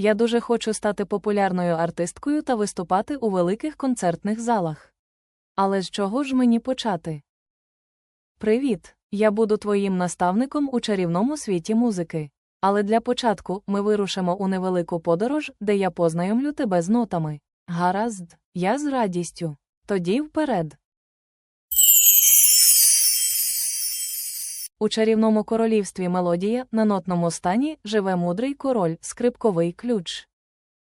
Я дуже хочу стати популярною артисткою та виступати у великих концертних залах. Але з чого ж мені почати? Привіт! Я буду твоїм наставником у чарівному світі музики. Але для початку ми вирушимо у невелику подорож, де я познайомлю тебе з нотами. Гаразд, я з радістю. Тоді вперед. У чарівному королівстві мелодія на нотному стані живе мудрий король, скрипковий ключ.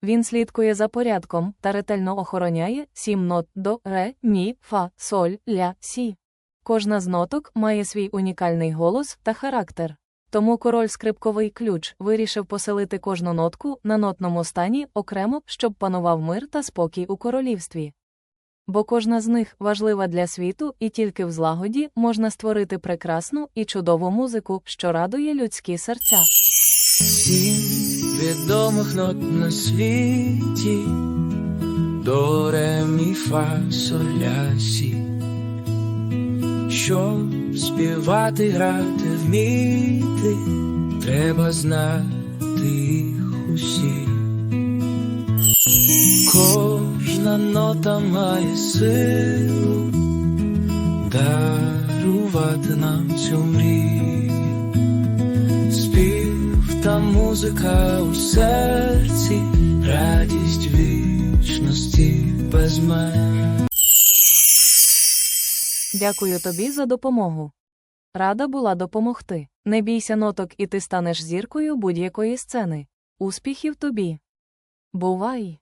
Він слідкує за порядком та ретельно охороняє сім нот до ре, мі, фа, соль, ля, сі. Кожна з ноток має свій унікальний голос та характер. Тому король скрипковий ключ вирішив поселити кожну нотку на нотному стані окремо, щоб панував мир та спокій у королівстві. Бо кожна з них важлива для світу, і тільки в злагоді можна створити прекрасну і чудову музику, що радує людські серця. Сім відомих нот на світі до ре, мі. Щоб співати, грати, вміти, треба знати їх усі. Кожна нота має силу дарувати нам цю мрію. Спів та музика у серці, радість вічності без мене. Дякую тобі за допомогу. Рада була допомогти. Не бійся ноток, і ти станеш зіркою будь-якої сцени. Успіхів тобі. Бувай!